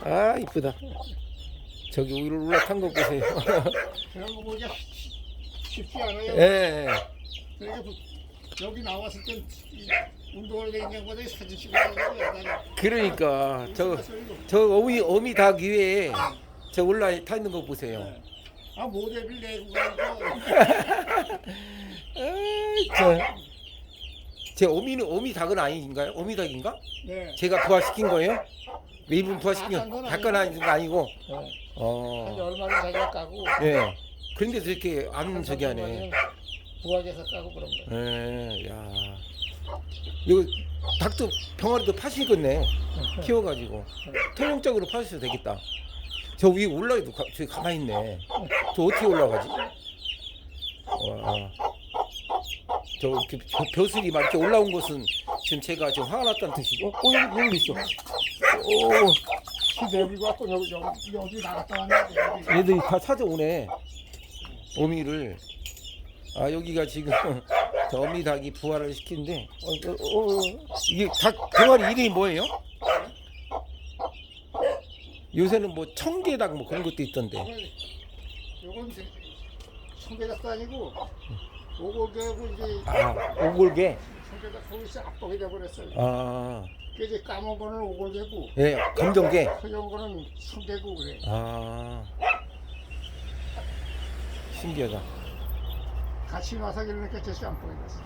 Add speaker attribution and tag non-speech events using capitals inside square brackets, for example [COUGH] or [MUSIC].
Speaker 1: 아 이쁘다. 저기 위로 올라탄 거 보세요.
Speaker 2: 그런 거 보기가 쉽- 쉽지 않아요.
Speaker 1: 예.
Speaker 2: 그러니까 부- 여기 나왔을 땐 이- 운동을 내는 것보다 사진 찍고.
Speaker 1: 그러니까 저 저 어미 어미 닭 위에 저 올라 타 있는 거 보세요.
Speaker 2: 아 모델을 내고 [LAUGHS]
Speaker 1: 아이, 저, 제 어미는 어미 닭은 아닌가요? 어미 닭인가?
Speaker 2: 네.
Speaker 1: 제가 부화시킨 거예요?
Speaker 2: 닭은 거건
Speaker 1: 닭건 아닌 거 아니고.
Speaker 2: 네. 한
Speaker 1: 어.
Speaker 2: 얼마를 자기가 까고
Speaker 1: 예. 그런데 저렇게 안 저기 하네.
Speaker 2: 부하게서 까고 그런 거.
Speaker 1: 예. 야. 이거 닭도 병아리도 파시겠네. 키워가지고 통용적으로 파셔도 되겠다. 저 위에 올라가도 가, 저기 가만히 있네. 저 어떻게 올라가지? 와. 저 이렇게 벼- 벼슬이 막 이렇게 올라온 것은 지금 제가 지금 화가 났다는 뜻이고. 어, 여기, 여기 있어. 오,
Speaker 2: 시대비고 갖고 여기 여기 여기 나갔다 왔는데
Speaker 1: 얘들이 다 찾아오네. 어미를. 아 여기가 지금 [LAUGHS] 저 어미 닭이 부화를 시키는데 어, 어, 어, 어. 이게 닭 병아리 이름이 뭐예요? 요새는 뭐 청개닭 뭐 그런 것도 있던데.
Speaker 2: 요건 이제 청계닭도 아니고 오골개고 이제
Speaker 1: 아 오골개.
Speaker 2: 청계닭 거기서 압박이 돼버렸어요.
Speaker 1: 아
Speaker 2: 그 이제 까만 거는 오골개고
Speaker 1: 예, 검정개.
Speaker 2: 허연 거는 청개고 그래.
Speaker 1: 아 신기하다.
Speaker 2: 같이 와서 그러니까 제시 안 보이겠어.